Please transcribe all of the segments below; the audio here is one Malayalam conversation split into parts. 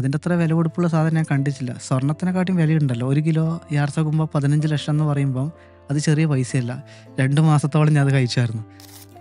അതിന്റെ അത്ര വില കൊടുപ്പുള്ള സാധനം ഞാൻ കണ്ടിട്ടില്ല. സ്വർണത്തിനെക്കാട്ടിയും വിലയുണ്ടല്ലോ. ഒരു കിലോ യാർസകുമ്പോൾ പതിനഞ്ച് ലക്ഷം എന്ന് പറയുമ്പം അത് ചെറിയ പൈസയല്ല. രണ്ട് മാസത്തോളം ഞാൻ അത് കഴിച്ചായിരുന്നു.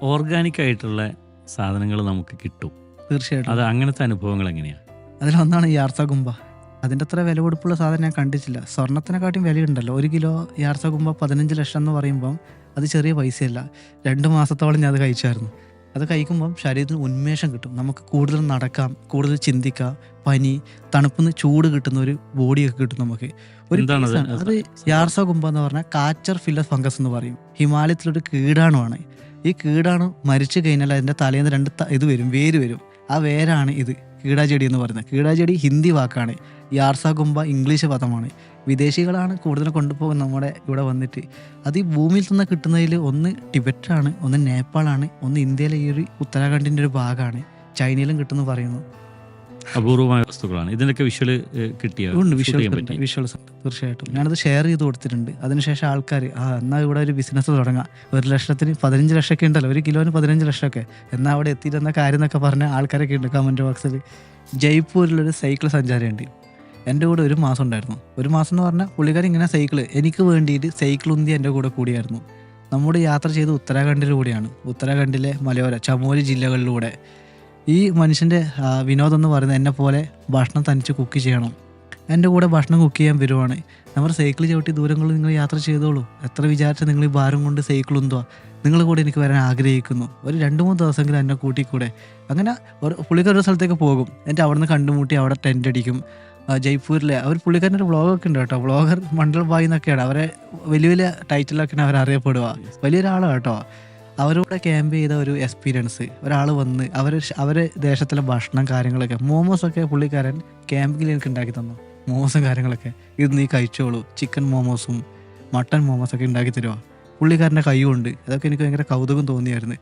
ഓർഗാനിക് ആയിട്ടുള്ള സാധനങ്ങൾ നമുക്ക് കിട്ടും. തീർച്ചയായിട്ടും. അത് അങ്ങനത്തെ അനുഭവങ്ങൾ എങ്ങനെയാണ് അതിലൊന്നാണ് ഈ യാർസകുമ്പ അതിന്റെ അത്ര വില കൊടുപ്പുള്ള സാധനം ഞാൻ കണ്ടിട്ടില്ല. സ്വർണത്തിനെക്കാട്ടിയും വിലയുണ്ടല്ലോ. ഒരു കിലോ യാർസകുമ്പ പതിനഞ്ച് ലക്ഷം എന്ന് പറയുമ്പം അത് ചെറിയ പൈസയല്ല. രണ്ട് മാസത്തോളം ഞാൻ അത് കഴിച്ചായിരുന്നു. അത് കഴിക്കുമ്പം ശരീരത്തിന് ഉന്മേഷം കിട്ടും. നമുക്ക് കൂടുതൽ നടക്കാം കൂടുതൽ ചിന്തിക്കാം പനി തണുപ്പിന്ന് ചൂട് കിട്ടുന്ന ഒരു ബോഡിയൊക്കെ കിട്ടും നമുക്ക്. ഒരു അത്? യാർസോ ആണ്. അത് യാർസകുമ്പ എന്ന് പറഞ്ഞാൽ കാച്ചർ ഫില്ലസ് ഫംഗസ് എന്ന് പറയും. ഹിമാലയത്തിലൊരു കീടാണുമാണ് ഈ കീടാണു മരിച്ചു കഴിഞ്ഞാൽ അതിന്റെ തലേന്ന് രണ്ട് ഇത് വരും വേര് വരും. ആ വേരാണ് ഇത്. കീടാചെടി എന്ന് പറയുന്നത്. കീടാചെടി ഹിന്ദി വാക്കാണ്. യാർസാകുമ്പ ഇംഗ്ലീഷ് പദമാണ്. വിദേശികളാണ് കൂടുതൽ കൊണ്ടുപോകുന്നത് നമ്മുടെ ഇവിടെ വന്നിട്ട്. അത് ഈ ഭൂമിയിൽ നിന്ന് കിട്ടുന്നതിൽ ഒന്ന് ടിബറ്റാണ് ഒന്ന് നേപ്പാളാണ് ഒന്ന് ഇന്ത്യയിലെ ഈ ഒരു ഉത്തരാഖണ്ഡിന്റെ ഒരു ഭാഗമാണ് ചൈനയിലും കിട്ടുന്നു പറയുന്നു. അപൂർവമായ വസ്തുക്കളാണ്. ഇതിനൊക്കെ വിഷ്വൽ കിട്ടിയ വിഷ്വൽസ് തീർച്ചയായിട്ടും. ഞാനത് ഷെയർ ചെയ്ത് കൊടുത്തിട്ടുണ്ട്. അതിനുശേഷം ആൾക്കാർ ആ എന്നാൽ ഇവിടെ ഒരു ബിസിനസ് തുടങ്ങാം. ഒരു ലക്ഷത്തിന് പതിനഞ്ച് ലക്ഷമൊക്കെ ഉണ്ടല്ലോ. ഒരു കിലോന് പതിനഞ്ച് ലക്ഷമൊക്കെ. എന്നാൽ അവിടെ എത്തിയിരുന്ന കാര്യം എന്നൊക്കെ പറഞ്ഞ ആൾക്കാരൊക്കെ ഉണ്ട് കമന്റ് ബോക്സിൽ ജയ്പൂരിലൊരു സൈക്കിൾ സഞ്ചാരിയുണ്ട്. എന്റെ കൂടെ ഒരു മാസം ഉണ്ടായിരുന്നു. ഒരു മാസം എന്ന് പറഞ്ഞാൽ പുള്ളിക്കാരൻ ഇങ്ങനെ സൈക്കിൾ എനിക്ക് വേണ്ടിയിട്ട് സൈക്കിൾ ഉന്തി എന്റെ കൂടെ കൂടിയായിരുന്നു. നമ്മുടെ യാത്ര ചെയ്ത് ഉത്തരാഖണ്ഡിലൂടെയാണ് ഉത്തരാഖണ്ഡിലെ മലയോര ചമോലി ജില്ലകളിലൂടെ. ഈ മനുഷ്യന്റെ വിനോദം എന്ന് പറയുന്നത് എന്നെ പോലെ ഭക്ഷണം തനിച്ച് കുക്ക് ചെയ്യണം. എന്റെ കൂടെ ഭക്ഷണം കുക്ക് ചെയ്യാൻ വരുവാണ്. നമ്മൾ സൈക്കിൾ ചവിട്ടി ദൂരങ്ങളിൽ നിങ്ങൾ യാത്ര ചെയ്തോളൂ. എത്ര വിചാരിച്ച നിങ്ങൾ ഈ ഭാരം കൊണ്ട് സൈക്കിൾ ഉന്തോ നിങ്ങൾ കൂടെ എനിക്ക് വരാൻ ആഗ്രഹിക്കുന്നു. ഒരു രണ്ട് മൂന്ന് ദിവസമെങ്കിലും എന്നെ കൂട്ടിക്കൂടെ. അങ്ങനെ ഒരു പുള്ളിക്കാർ ഒരു സ്ഥലത്തേക്ക് പോകും. എന്നിട്ട് അവിടെ നിന്ന് കണ്ടുമുട്ടി അവിടെ ടെന്റ് അടിക്കും. ജയ്പൂരിലെ അവർ പുള്ളിക്കാരന്റെ ഒരു വ്ളോഗൊക്കെ ഉണ്ട് കേട്ടോ. വ്ളോഗർ മണ്ഡൽ ബായി എന്നൊക്കെയാണ്. അവരെ വലിയ വലിയ ടൈറ്റിലൊക്കെയാണ് അവർ അറിയപ്പെടുക വലിയൊരാളാണ് കേട്ടോ. അവരോട് ക്യാമ്പ് ചെയ്ത ഒരു എക്സ്പീരിയൻസ് ഒരാൾ വന്ന് അവർ അവരെ ദേശത്തിലെ ഭക്ഷണം കാര്യങ്ങളൊക്കെ മോമോസൊക്കെ പുള്ളിക്കാരൻ ക്യാമ്പിൽ എനിക്ക് ഉണ്ടാക്കി തന്നു. മോമോസും കാര്യങ്ങളൊക്കെ. ഇത് നീ കഴിച്ചോളൂ. ചിക്കൻ മോമോസും മട്ടൻ മോമോസൊക്കെ ഉണ്ടാക്കി തരുമോ പുള്ളിക്കാരന്റെ കൈ കൊണ്ട് അതൊക്കെ എനിക്ക് ഭയങ്കര കൗതുകം തോന്നിയായിരുന്നു.